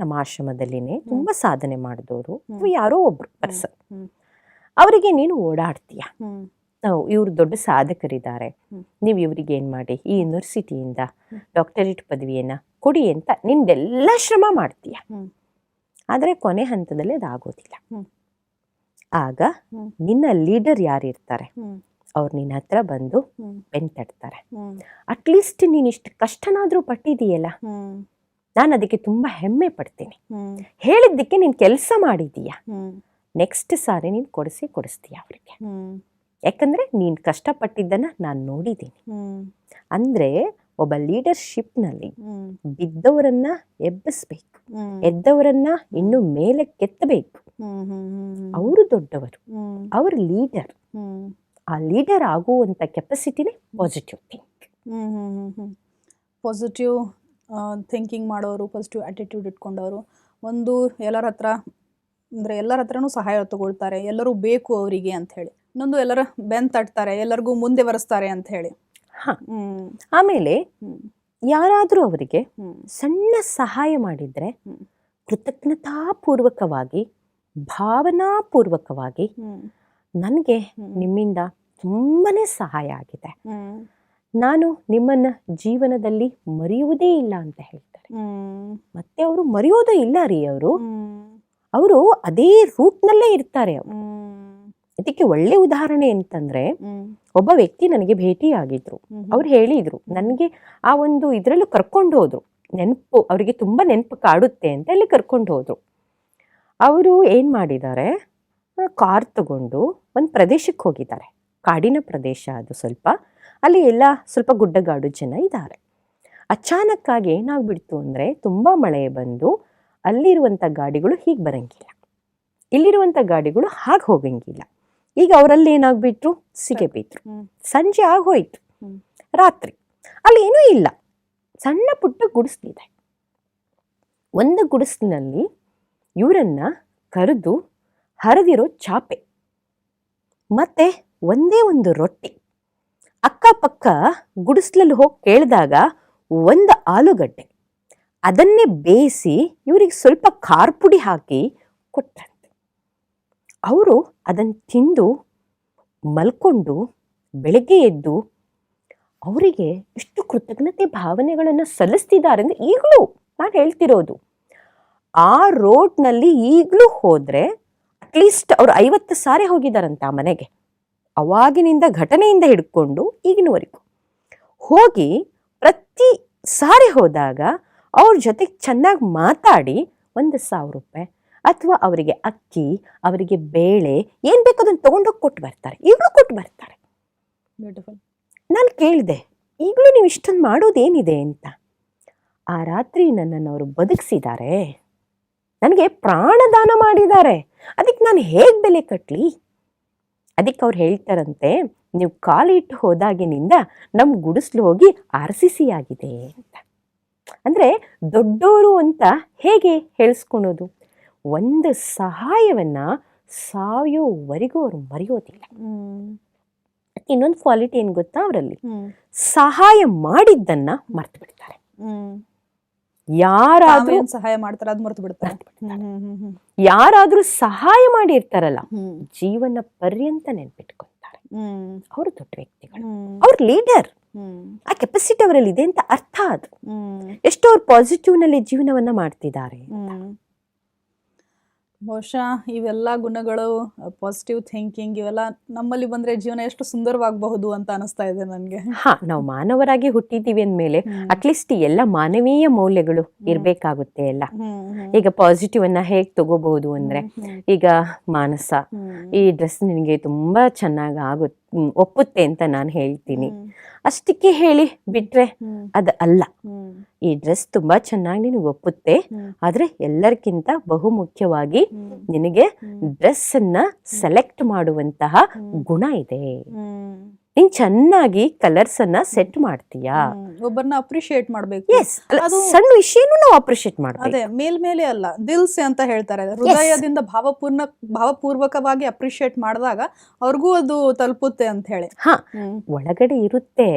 ನಮ್ಮ ಆಶ್ರಮದಲ್ಲಿನೇ ತುಂಬಾ ಸಾಧನೆ ಮಾಡಿದವರು. ಯಾರೋ ಒಬ್ರು ಪರ್ಸನ್ ಅವರಿಗೆ ನೀನು ಓಡಾಡ್ತೀಯ. ಇವ್ರು ದೊಡ್ಡ ಸಾಧಕರಿದ್ದಾರೆ. ನೀವು ಇವರಿಗೆ ಏನು ಮಾಡಿ? ಈ ಯೂನಿವರ್ಸಿಟಿಯಿಂದ ಡಾಕ್ಟರೇಟ್ ಪದವಿಯನ್ನು ಕೊಡಿ ಅಂತ ನಿಂದೆಲ್ಲ ಶ್ರಮ ಮಾಡ್ತೀಯ. ಆದರೆ ಕೊನೆ ಹಂತದಲ್ಲಿ ಅದಾಗೋದಿಲ್ಲ. ಆಗ. ನಿನ್ನ ಲೀಡರ್ ಯಾರಿರ್ತಾರೆ? ಅವ್ರು ನಿನ್ನ ಹತ್ರ ಬಂದು ಪೆನ್ ಬೆಂತಡ್ತಾರೆ ಹ್ಮ್. ಅಟ್ಲೀಸ್ಟ್ ನೀನು ಇಷ್ಟು ಕಷ್ಟನಾದರೂ ಪಟ್ಟಿದೀಯಲ್ಲ ನಾನು ಅದಕ್ಕೆ ತುಂಬ ಹೆಮ್ಮೆ ಪಡ್ತೀನಿ. ಹೇಳಿದ್ದಕ್ಕೆ ನೀನು ಕೆಲಸ ಮಾಡಿದೀಯ ನೆಕ್ಸ್ಟ್ ಸಾರಿ ನೀನು ಕೊಡಿಸಿ ಕೊಡಿಸ್ತೀಯ ಅವರಿಗೆ. ಯಾಕಂದ್ರೆ ನೀನು ಕಷ್ಟಪಟ್ಟಿದ್ದನ್ನ ನಾನು ನೋಡಿದ್ದೀನಿ. ಅಂದರೆ ಅಂದ್ರೆ ಒಬ್ಬ ಲೀಡರ್ಶಿಪ್ನಲ್ಲಿ ಬಿದ್ದವರನ್ನ ಎಬ್ಬಿಸ್ಬೇಕು. ಎದ್ದವರನ್ನ ಇನ್ನು ಮೇಲೆ ಕೆತ್ತಬೇಕು. ಅವರು ದೊಡ್ಡವರು. ಅವರು ಲೀಡರ್. ಆ ಲೀಡರ್ ಆಗುವಂಥ ಕೆಪಾಸಿಟಿನೇ ಪಾಸಿಟಿವ್ ಥಿಂಕ್ ಪಾಸಿಟಿವ್ ಥಿಂಕಿಂಗ್ ಮಾಡೋರು ಪಾಸಿಟಿವ್ ಆ್ಯಟಿಟ್ಯೂಡ್ ಇಟ್ಕೊಂಡವರು. ಒಂದು ಎಲ್ಲರ ಹತ್ರ ಅಂದರೆ ಎಲ್ಲರ ಹತ್ರನೂ ಸಹಾಯ ತಗೊಳ್ತಾರೆ. ಎಲ್ಲರೂ ಬೇಕು ಅವರಿಗೆ ಅಂತ ಹೇಳಿ ಇನ್ನೊಂದು ಎಲ್ಲರ ಬೆನ್ ತಟ್ತಾರೆ ಎಲ್ಲರಿಗೂ ಮುಂದೆ ಬರೆಸ್ತಾರೆ ಅಂತ ಹೇಳಿ. ಹಾ. ಆಮೇಲೆ ಯಾರಾದರೂ ಅವರಿಗೆ ಸಣ್ಣ ಸಹಾಯ ಮಾಡಿದ್ರೆ ಕೃತಜ್ಞತಾಪೂರ್ವಕವಾಗಿ ಭಾವನಾಪೂರ್ವಕವಾಗಿ ನನಗೆ ನಿಮ್ಮಿಂದ ತುಂಬಾನೇ ಸಹಾಯ ಆಗಿದೆ. ನಾನು ನಿಮ್ಮನ್ನ ಜೀವನದಲ್ಲಿ ಮರೆಯುವುದೇ ಇಲ್ಲ ಅಂತ ಹೇಳ್ತಾರೆ. ಮತ್ತೆ ಅವರು ಮರೆಯೋದೇ ಇಲ್ಲ ರೀ ಅವರು. ಅವರು ಅದೇ ರೂಟ್ನಲ್ಲೇ ಇರ್ತಾರೆ ಅವ್ರು. ಇದಕ್ಕೆ ಒಳ್ಳೆ ಉದಾಹರಣೆ ಅಂತಂದ್ರೆ ಒಬ್ಬ ವ್ಯಕ್ತಿ ನನಗೆ ಭೇಟಿಯಾಗಿದ್ರು. ಆಗಿದ್ರು ಅವ್ರು ಹೇಳಿದ್ರು ನನಗೆ ಆ ಒಂದು ಇದರಲ್ಲೂ ಕರ್ಕೊಂಡು ಹೋದ್ರು. ನೆನಪು ಅವರಿಗೆ ತುಂಬಾ ನೆನಪು ಕಾಡುತ್ತೆ ಅಂತ ಅಲ್ಲಿ ಕರ್ಕೊಂಡು ಹೋದ್ರು. ಅವರು ಏನ್ ಮಾಡಿದ್ದಾರೆ? ಕಾರ್ ತಗೊಂಡು ಒಂದು ಪ್ರದೇಶಕ್ಕೆ ಹೋಗಿದ್ದಾರೆ. ಕಾಡಿನ ಪ್ರದೇಶ ಅದು ಸ್ವಲ್ಪ. ಅಲ್ಲಿ ಎಲ್ಲ ಸ್ವಲ್ಪ ಗುಡ್ಡಗಾಡು ಜನ ಇದ್ದಾರೆ. ಅಚಾನಕ್ಕಾಗಿ ಏನಾಗ್ಬಿಡ್ತು ಅಂದ್ರೆ ತುಂಬಾ ಮಳೆ ಬಂದು ಅಲ್ಲಿರುವಂತ ಗಾಡಿಗಳು ಹೀಗೆ ಬರಂಗಿಲ್ಲ. ಇಲ್ಲಿರುವಂತ ಗಾಡಿಗಳು ಹಾಗೆ ಹೋಗಂಗಿಲ್ಲ. ಈಗ ಅವರಲ್ಲಿ ಏನಾಗ್ಬಿಟ್ರು? ಸಿಗೆ ಬಿದ್ರು. ಸಂಜೆ ಆಗೋಯ್ತು. ರಾತ್ರಿ. ಅಲ್ಲಿ ಏನೂ ಇಲ್ಲ. ಸಣ್ಣ ಪುಟ್ಟ ಗುಡಿಸ್ಲಿದೆ ಒಂದು ಗುಡಿಸ್ಲಿನಲ್ಲಿ ಇವರನ್ನ ಕರೆದು ಹರಿದಿರೋ ಚಾಪೆ. ಮತ್ತೆ ಒಂದೇ ಒಂದು ರೊಟ್ಟಿ. ಅಕ್ಕಪಕ್ಕ ಗುಡಿಸ್ಲಲ್ಲಿ ಹೋಗಿ ಕೇಳಿದಾಗ ಒಂದು ಆಲೂಗಡ್ಡೆ. ಅದನ್ನೇ ಬೇಯಿಸಿ ಇವರಿಗೆ ಸ್ವಲ್ಪ ಖಾರ ಪುಡಿ ಹಾಕಿ ಕೊಟ್ಟಂತೆ ಅವರು ಅದನ್ನು ತಿಂದು, ಮಲ್ಕೊಂಡು, ಬೆಳಗ್ಗೆ ಎದ್ದು ಅವರಿಗೆ ಎಷ್ಟು ಕೃತಜ್ಞತೆ ಭಾವನೆಗಳನ್ನು ಸಲ್ಲಿಸ್ತಿದ್ದಾರೆ ಅಂದರೆ ಈಗಲೂ ನಾನು ಹೇಳ್ತಿರೋದು. ಆ ರೋಡ್ನಲ್ಲಿ ಈಗಲೂ ಹೋದರೆ ಅಟ್ಲೀಸ್ಟ್ ಅವರು ಐವತ್ತು ಸಾರಿ ಹೋಗಿದ್ದಾರಂತ ಆ ಮನೆಗೆ. ಅವಾಗಿನಿಂದ ಘಟನೆಯಿಂದ ಹಿಡ್ಕೊಂಡು ಈಗಿನವರೆಗೂ. ಹೋಗಿ ಪ್ರತಿ ಸಾರಿ ಹೋದಾಗ ಅವ್ರ ಜೊತೆಗೆ ಚೆನ್ನಾಗಿ ಮಾತಾಡಿ ಒಂದು ಸಾವಿರ ರೂಪಾಯಿ. ಅಥವಾ ಅವರಿಗೆ ಅಕ್ಕಿ ಅವರಿಗೆ ಬೇಳೆ ಏನು ಬೇಕು ಅದನ್ನು ತೊಗೊಂಡೋಗಿ ಕೊಟ್ಟು ಬರ್ತಾರೆ. ಈಗಲೂ ಕೊಟ್ಟು ಬರ್ತಾರೆ. ಬ್ಯೂಟಿಫುಲ್ ನಾನು ಕೇಳಿದೆ ಈಗಲೂ ನೀವು ಇಷ್ಟೊಂದು ಮಾಡೋದೇನಿದೆ ಅಂತ? ಆ ರಾತ್ರಿ ನನ್ನನ್ನು ಅವರು ಬದುಕಿಸಿದ್ದಾರೆ ನನಗೆ ಪ್ರಾಣದಾನ ಮಾಡಿದ್ದಾರೆ ಅದಕ್ಕೆ ನಾನು ಹೇಗೆ ಬೆಲೆ ಕಟ್ಟಲಿ ಅದಕ್ಕೆ ಅವ್ರು ಹೇಳ್ತಾರಂತೆ ನೀವು ಕಾಲಿಟ್ಟು ಹೋದಾಗಿನಿಂದ ನಮ್ಮ ಗುಡಿಸ್ಲು ಹೋಗಿ ಆರ್ ಸಿ ಸಿ ಆಗಿದೆ ಅಂತ. ಅಂದರೆ ದೊಡ್ಡೋರು ಅಂತ ಹೇಗೆ ಹೇಳಿಸ್ಕೊಳೋದು? ಒಂದು ಸಹಾಯವನ್ನು ಸಾಯೋವರೆಗೂ ಅವರು ಮರೆಯೋದಿಲ್ಲ. ಇನ್ನೊಂದು ಕ್ವಾಲಿಟಿ ಏನು ಗೊತ್ತಾ ಅವರಲ್ಲಿ? ಸಹಾಯ ಮಾಡಿದ್ದನ್ನ ಮರ್ತು ಬಿಡ್ತಾರೆ ಯಾರಾದ್ರೂ ಸಹಾಯ ಮಾಡ್ತಾರೆ ಅದು ಮರ್ತು ಬಿಡ್ತಾರೆ ಯಾರಾದ್ರೂ ಸಹಾಯ ಮಾಡಿರ್ತಾರಲ್ಲ ಜೀವನ ಪರ್ಯಂತ ನೆನ್ಪಿಟ್ಕೊಂತಾರೆ. ಹ್ಮ್. ಅವರು ದೊಡ್ಡ ವ್ಯಕ್ತಿಗಳು. ಅವ್ರ ಲೀಡರ್. ಆ ಕೆಪಾಸಿಟಿ ಅವರಲ್ಲಿ ಇದೆ ಅಂತ ಅರ್ಥ ಅದು. ಎಷ್ಟೋ ಅವ್ರು ಪಾಸಿಟಿವ್ನಲ್ಲಿ ಜೀವನವನ್ನ ಮಾಡ್ತಿದ್ದಾರೆ. ಬಹುಶಃ ಇವೆಲ್ಲ ಗುಣಗಳು ಪಾಸಿಟಿವ್ ಥಿಂಕಿಂಗ್ ಇವೆಲ್ಲ ನಮ್ಮಲ್ಲಿ ಬಂದ್ರೆ ಜೀವನ ಎಷ್ಟು ಸುಂದರವಾಗಬಹುದು ಅಂತ ಅನಿಸ್ತಾ ಇದೆ ನನಗೆ. ಹಾ ನಾವು ಮಾನವರಾಗಿ ಹುಟ್ಟಿದೀವಿ ಅಂದ್ಮೇಲೆ ಅಟ್ಲೀಸ್ಟ್ ಎಲ್ಲ ಮಾನವೀಯ ಮೌಲ್ಯಗಳು ಇರಬೇಕಾಗುತ್ತೆ ಎಲ್ಲ. ಈಗ ಪಾಸಿಟಿವ್ ಅನ್ನ ಹೇಗೆ ತಗೋಬಹುದು ಅಂದ್ರೆ ಈಗ ಮಾನಸ ಈ ಡ್ರೆಸ್ ನಿನಗೆ ತುಂಬಾ ಚೆನ್ನಾಗಿ ಆಗುತ್ತೆ. ಒಪ್ಪುತ್ತೆ ಅಂತ ನಾನು ಹೇಳ್ತೀನಿ. ಅಷ್ಟಕ್ಕೆ ಹೇಳಿ ಬಿಟ್ರೆ ಅದು ಅಲ್ಲ. ಈ ಡ್ರೆಸ್ ತುಂಬಾ ಚೆನ್ನಾಗಿ ನಿನಗೆ ಒಪ್ಪುತ್ತೆ. ಆದ್ರೆ ಎಲ್ಲರಿಗಿಂತ ಬಹುಮುಖ್ಯವಾಗಿ ನಿನಗೆ ಡ್ರೆಸ್ ಅನ್ನ ಸೆಲೆಕ್ಟ್ ಮಾಡುವಂತಹ ಗುಣ ಇದೆ. ನೀನ್ ಚೆನ್ನಾಗಿ ಕಲರ್ಸ್ ಅನ್ನ ಸೆಟ್ ಮಾಡ್ತೀಯಾ? ಒಬ್ಬರನ್ನ ಅಪ್ರಿಶಿಯೇಟ್ ಮಾಡ್ಬೇಕು. ಎಸ್ ಸಣ್ಣ ವಿಷಯನೂ ನಾವು ಅಪ್ರಿಶಿಯೇಟ್ ಮಾಡ್ಬೇಕು. ಅದೇ ಮೇಲ್ಮೇಲೆ ಅಲ್ಲ ದಿಲ್ಸೆ ಅಂತ ಹೇಳ್ತಾರೆ. ಹೃದಯದಿಂದ ಭಾವಪೂರ್ಣ ಭಾವಪೂರ್ವಕವಾಗಿ ಅಪ್ರಿಶಿಯೇಟ್ ಮಾಡಿದಾಗ ಅವ್ರಿಗೂ ಅದು ತಲುಪುತ್ತೆ ಅಂತ ಹೇಳಿ. ಹಾ. ಒಳಗಡೆ ಇರುತ್ತೆ.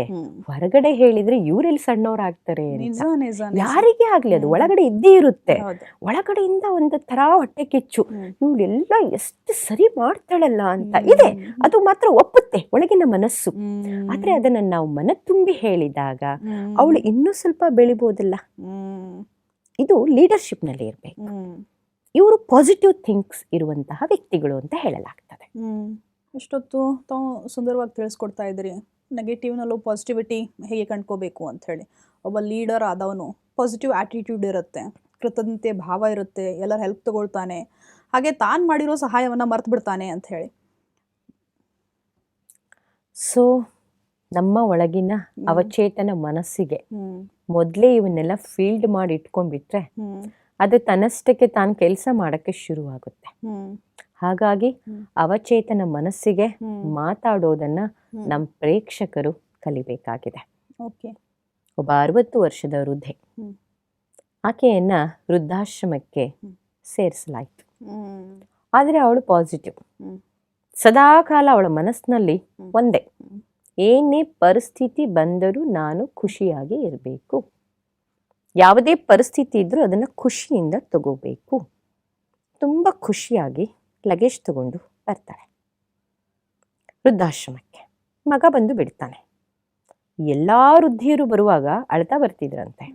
ಹೊರಗಡೆ ಹೇಳಿದ್ರೆ ಇವ್ರೆಲ್ಲಿ ಸಣ್ಣವ್ರಾಗ್ತಾರೆ ಆಗ್ತಾರೆ ನಿಜ ನಿಜ. ಯಾರಿಗೇ ಆಗ್ಲಿ ಅದು. ಒಳಗಡೆ ಇದ್ದೇ ಇರುತ್ತೆ. ಒಳಗಡೆಯಿಂದ ಒಂದು ತರ ಹೊಟ್ಟೆ ಕಿಚ್ಚು. ಇವಳೆಲ್ಲ ಎಷ್ಟು ಸರಿ ಮಾಡ್ತಾಳಲ್ಲ ಅಂತ ಇದೆ. ಅದು ಮಾತ್ರ ಒಪ್ಪುತ್ತೆ ಒಳಗಿನ ಮನಸ್ಸು. ಹ್ಮ್. ಆದ್ರೆ ಅದನ್ನ ನಾವು ಮನ ತುಂಬಿ ಹೇಳಿದಾಗ. ಅವಳು ಇನ್ನೂ ಸ್ವಲ್ಪ ಬೆಳಿಬೋದಲ್ಲ ಹ್ಮ್. ಇದು ಲೀಡರ್ಶಿಪ್ನಲ್ಲಿ ಇರ್ಬೇಕು. ಇವರು ಪಾಸಿಟಿವ್ ಥಿಂಕ್ಸ್ ಇರುವಂತಹ ವ್ಯಕ್ತಿಗಳು ಅಂತ ಹೇಳಲಾಗ್ತದೆ ಎಷ್ಟೊತ್ತು ಇಷ್ಟೊತ್ತು ತಾವು ಸುಂದರವಾಗಿ ತಿಳಿಸ್ಕೊಡ್ತಾ ಇದ್ರಿ ನೆಗೆಟಿವ್ನಲ್ಲೂ ಪಾಸಿಟಿವಿಟಿ ಹೇಗೆ ಕಂಡ್ಕೋಬೇಕು ಅಂತ ಹೇಳಿ ಒಬ್ಬ ಲೀಡರ್ ಆದವನು ಪಾಸಿಟಿವ್ ಆಟಿಟ್ಯೂಡ್ ಇರುತ್ತೆ ಕೃತಜ್ಞತೆ ಭಾವ ಇರುತ್ತೆ ಎಲ್ಲರ ಹೆಲ್ಪ್ ತಗೊಳ್ತಾನೆ ಹಾಗೆ ತಾನು ಮಾಡಿರೋ ಸಹಾಯವನ್ನು ಮರ್ತು ಬಿಡ್ತಾನೆ ಅಂತ ಹೇಳಿ ಸೊ ನಮ್ಮ ಒಳಗಿನ. ಅವಚೇತನ ಮನಸ್ಸಿಗೆ. ಮೊದಲೇ ಇವನ್ನೆಲ್ಲ ಫೀಲ್ಡ್ ಮಾಡಿ ಇಟ್ಕೊಂಡ್ಬಿಟ್ರೆ. ಅದು ತನ್ನಷ್ಟಕ್ಕೆ ತಾನು ಕೆಲಸ ಮಾಡೋಕ್ಕೆ ಶುರುವಾಗುತ್ತೆ ಆಗುತ್ತೆ ಹಾಗಾಗಿ. ಅವಚೇತನ ಮನಸ್ಸಿಗೆ ಮಾತಾಡೋದನ್ನ. ನಮ್ಮ ಪ್ರೇಕ್ಷಕರು ಕಲಿಬೇಕಾಗಿದೆ ಓಕೆ ಒಬ್ಬ ಅರವತ್ತು ವರ್ಷದ ವೃದ್ಧೆ ಆಕೆಯನ್ನ ವೃದ್ಧಾಶ್ರಮಕ್ಕೆ. ಸೇರಿಸಲಾಯಿತು. ಆದರೆ ಅವಳು ಪಾಸಿಟಿವ್. ಸದಾಕಾಲ ಅವಳ ಮನಸ್ಸಿನಲ್ಲಿ ಒಂದೇ. ಏನೇ ಪರಿಸ್ಥಿತಿ ಬಂದರೂ ನಾನು ಖುಷಿಯಾಗಿ ಇರಬೇಕು. ಯಾವುದೇ ಪರಿಸ್ಥಿತಿ ಇದ್ದರೂ ಅದನ್ನು ಖುಷಿಯಿಂದ ತಗೋಬೇಕು. ತುಂಬ ಖುಷಿಯಾಗಿ ಲಗೇಜ್ ತಗೊಂಡು ಬರ್ತಾರೆ ವೃದ್ಧಾಶ್ರಮಕ್ಕೆ. ಮಗ ಬಂದು ಬಿಡ್ತಾನೆ. ಎಲ್ಲ ವೃದ್ಧಿಯರು ಬರುವಾಗ ಅಳ್ತಾ ಬರ್ತಿದ್ರಂತೆ.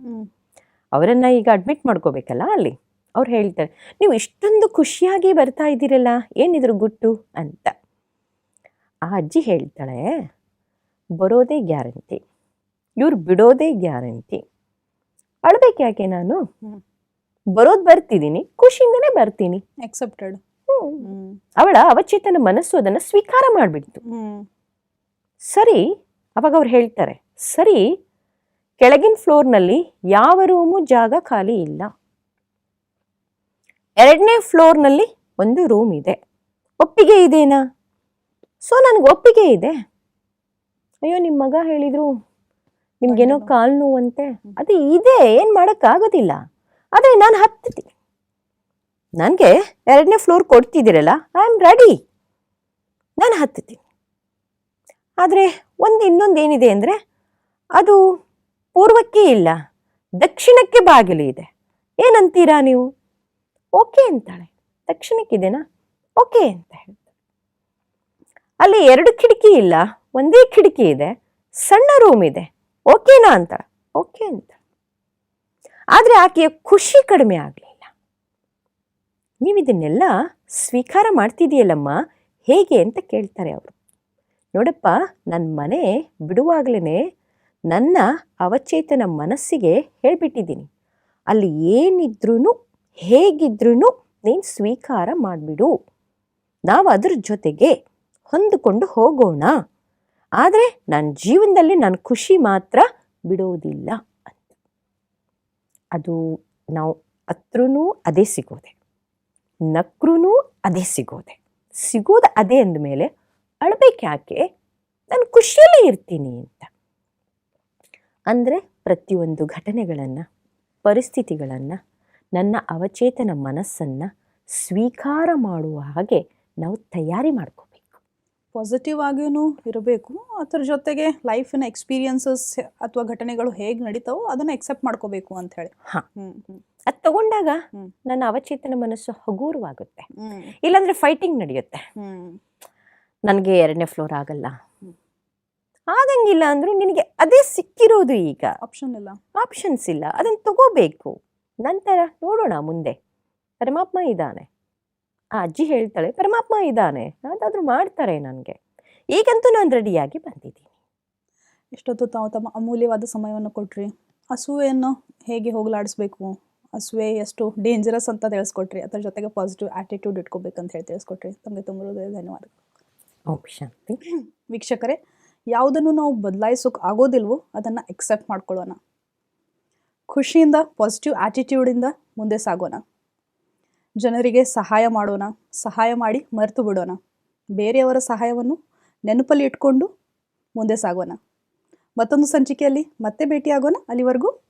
ಅವರನ್ನ ಈಗ ಅಡ್ಮಿಟ್ ಮಾಡ್ಕೋಬೇಕಲ್ಲ ಅಲ್ಲಿ? ಅವ್ರು ಹೇಳ್ತಾರೆ ನೀವು ಇಷ್ಟೊಂದು ಖುಷಿಯಾಗಿ ಬರ್ತಾ ಇದ್ದೀರಲ್ಲ ಏನಿದ್ರು ಗುಟ್ಟು? ಅಂತ. ಆ ಅಜ್ಜಿ ಹೇಳ್ತಾಳೆ ಬರೋದೇ ಗ್ಯಾರಂಟಿ. ಇವ್ರು ಬಿಡೋದೇ ಗ್ಯಾರಂಟಿ. ಅಳ್ಬೇಕು ಯಾಕೆ ನಾನು? ಬರೋದು ಬರ್ತಿದ್ದೀನಿ ಖುಷಿಯಿಂದನೇ ಬರ್ತೀನಿ. ಅಕ್ಸೆಪ್ಟೆಡ್. ಅವಳ ಅವಚೇತನ ಮನಸ್ಸು ಅದನ್ನು ಸ್ವೀಕಾರ ಮಾಡಿಬಿಡ್ತು. ಸರಿ ಅವಾಗ ಅವ್ರು ಹೇಳ್ತಾರೆ ಸರಿ ಕೆಳಗಿನ ಫ್ಲೋರ್ನಲ್ಲಿ ಯಾವ ರೂಮು ಜಾಗ ಖಾಲಿ ಇಲ್ಲ? ಎರಡನೇ ಫ್ಲೋರ್ನಲ್ಲಿ ಒಂದು ರೂಮ್ ಇದೆ. ಒಪ್ಪಿಗೆ ಇದೆನಾ? ಸೊ ನನಗೆ ಒಪ್ಪಿಗೆ ಇದೆ. ಅಯ್ಯೋ ನಿಮ್ಮ ಮಗ ಹೇಳಿದ್ರು ನಿಮ್ಗೇನೋ. ಕಾಲು ನೋವಂತೆ. ಅದು ಇದೆ ಏನು ಮಾಡೋಕ್ಕಾಗೋದಿಲ್ಲ. ಆದರೆ ನಾನು ಹತ್ತಿ ನನಗೆ ಎರಡನೇ ಫ್ಲೋರ್ ಕೊಡ್ತಿದ್ದೀರಲ್ಲ ಐ ಆಮ್ ರೆಡಿ ನಾನು ಹತ್ತೀನಿ. ಆದರೆ ಒಂದು ಇನ್ನೊಂದು ಏನಿದೆ ಅಂದರೆ ಅದು ಪೂರ್ವಕ್ಕೆ ಇಲ್ಲ ದಕ್ಷಿಣಕ್ಕೆ ಬಾಗಿಲು ಇದೆ. ಏನಂತೀರಾ ನೀವು? ಓಕೆ ಅಂತಾಳೆ. ದಕ್ಷಿಣಕ್ಕಿದೆನಾ? ಓಕೆ ಅಂತ ಹೇಳ್ತಾಳೆ. ಅಲ್ಲಿ ಎರಡು ಕಿಟಕಿ ಇಲ್ಲ. ಒಂದೇ ಕಿಟಕಿ ಇದೆ, ಸಣ್ಣ ರೂಮ್ ಇದೆ. ಓಕೆನಾ ಅಂತ? ಓಕೆ ಅಂತ. ಆದರೆ ಆಕೆಯ ಖುಷಿ ಕಡಿಮೆ ಆಗಲಿಲ್ಲ. ನೀವು ಇದನ್ನೆಲ್ಲ ಸ್ವೀಕಾರ ಮಾಡ್ತಿದೆಯಲ್ಲಮ್ಮ ಹೇಗೆ ಅಂತ ಕೇಳ್ತಾರೆ ಅವರು. ನೋಡಪ್ಪ ನನ್ನ ಮನೆ ಬಿಡುವಾಗಲೇ ನನ್ನ ಅವಚೇತನ ಮನಸ್ಸಿಗೆ ಹೇಳಿಬಿಟ್ಟಿದ್ದೀನಿ. ಅಲ್ಲಿ ಏನಿದ್ರೂ ಹೇಗಿದ್ರೂ ನೀನು ಸ್ವೀಕಾರ ಮಾಡಿಬಿಡು. ನಾವು ಅದ್ರ ಜೊತೆಗೆ ಹೊಂದಿಕೊಂಡು ಹೋಗೋಣ. ಆದರೆ ನನ್ನ ಜೀವನದಲ್ಲಿ ನಾನು ಖುಷಿ ಮಾತ್ರ ಬಿಡೋದಿಲ್ಲ ಅಂತ. ಅದು ನಾವು ಹತ್ರನೂ ಅದೇ ಸಿಗೋದೆ. ನಕ್ರೂ ಅದೇ ಸಿಗೋದೆ. ಸಿಗೋದು ಅದೇ ಅಂದಮೇಲೆ ಅಳ್ಬೇಕು ಯಾಕೆ? ನಾನು ಖುಷಿಯಲ್ಲಿ ಇರ್ತೀನಿ ಅಂತ. ಅಂದರೆ ಪ್ರತಿಯೊಂದು ಘಟನೆಗಳನ್ನು, ಪರಿಸ್ಥಿತಿಗಳನ್ನು, ನನ್ನ ಅವಚೇತನ ಮನಸ್ಸನ್ನು ಸ್ವೀಕಾರ ಮಾಡುವ ಹಾಗೆ ನಾವು ತಯಾರಿ ಮಾಡ್ಕೋಬೇಕು. ಪಾಸಿಟಿವ್ ಆಗಿಯೂ ಇರಬೇಕು. ಅದ್ರ ಜೊತೆಗೆ ಲೈಫಿನ ಎಕ್ಸ್ಪೀರಿಯನ್ಸಸ್ ಅಥವಾ ಘಟನೆಗಳು ಹೇಗೆ ನಡೀತಾವೋ ಅದನ್ನು ಎಕ್ಸೆಪ್ಟ್ ಮಾಡ್ಕೋಬೇಕು ಅಂತ ಹೇಳಿ. ಅದು ತಗೊಂಡಾಗ ನನ್ನ ಅವಚೇತನ ಮನಸ್ಸು ಹಗೂರವಾಗುತ್ತೆ. ಇಲ್ಲಾಂದ್ರೆ ಫೈಟಿಂಗ್ ನಡೆಯುತ್ತೆ. ನನಗೆ ಎರಡನೇ ಫ್ಲೋರ್ ಆಗಲ್ಲ. ಆಗಂಗಿಲ್ಲ ಅಂದ್ರೂ ನಿನಗೆ ಅದೇ ಸಿಕ್ಕಿರೋದು ಈಗ. ಆಪ್ಷನ್ ಇಲ್ಲ. ಆಪ್ಷನ್ಸ್ ಇಲ್ಲ. ಅದನ್ನು ತಗೋಬೇಕು. ನಂತರ ನೋಡೋಣ ಮುಂದೆ. ಪರಮಾತ್ಮ ಇದ್ದಾನೆ. ಆ ಅಜ್ಜಿ ಹೇಳ್ತಾಳೆ ಪರಮಾತ್ಮ ಇದ್ದಾನೆ ಅದಾದ್ರೂ ಮಾಡ್ತಾರೆ ನನಗೆ. ಈಗಂತೂ ನಾನು ರೆಡಿಯಾಗಿ ಬಂದಿದ್ದೀನಿ. ಎಷ್ಟೊತ್ತು ತಾವು ತಮ್ಮ ಅಮೂಲ್ಯವಾದ ಸಮಯವನ್ನು ಕೊಟ್ರಿ? ಹಸುವೆಯನ್ನು ಹೇಗೆ ಹೋಗಲಾಡಿಸ್ಬೇಕು? ಹಸುವೆ ಎಷ್ಟು ಡೇಂಜರಸ್ ಅಂತ ತಿಳಿಸ್ಕೊಟ್ರಿ ಅದ್ರ ಜೊತೆಗೆ ಪಾಸಿಟಿವ್ ಆ್ಯಟಿಟ್ಯೂಡ್ ಇಟ್ಕೋಬೇಕಂತ ಹೇಳಿ ತಿಳಿಸ್ಕೊಟ್ರಿ. ತಮಗೆ ತುಂಬ ಧನ್ಯವಾದ ಶಾಂತಿ. ವೀಕ್ಷಕರೇ ಯಾವುದನ್ನು ನಾವು ಬದಲಾಯಿಸೋಕೆ ಆಗೋದಿಲ್ವೋ ಅದನ್ನು ಎಕ್ಸೆಪ್ಟ್ ಮಾಡ್ಕೊಳ್ಳೋಣ. ಖುಷಿಯಿಂದ ಪಾಸಿಟಿವ್ ಆ್ಯಟಿಟ್ಯೂಡಿಂದ ಮುಂದೆ ಸಾಗೋಣ. ಜನರಿಗೆ ಸಹಾಯ ಮಾಡೋಣ, ಸಹಾಯ ಮಾಡಿ ಮರೆತು ಬಿಡೋಣ. ಬೇರೆಯವರ ಸಹಾಯವನ್ನು ನೆನಪಲ್ಲಿ ಇಟ್ಕೊಂಡು ಮುಂದೆ ಸಾಗೋಣ. ಮತ್ತೊಂದು ಸಂಚಿಕೆಯಲ್ಲಿ ಮತ್ತೆ ಭೇಟಿಯಾಗೋಣ. ಅಲ್ಲಿವರೆಗೂ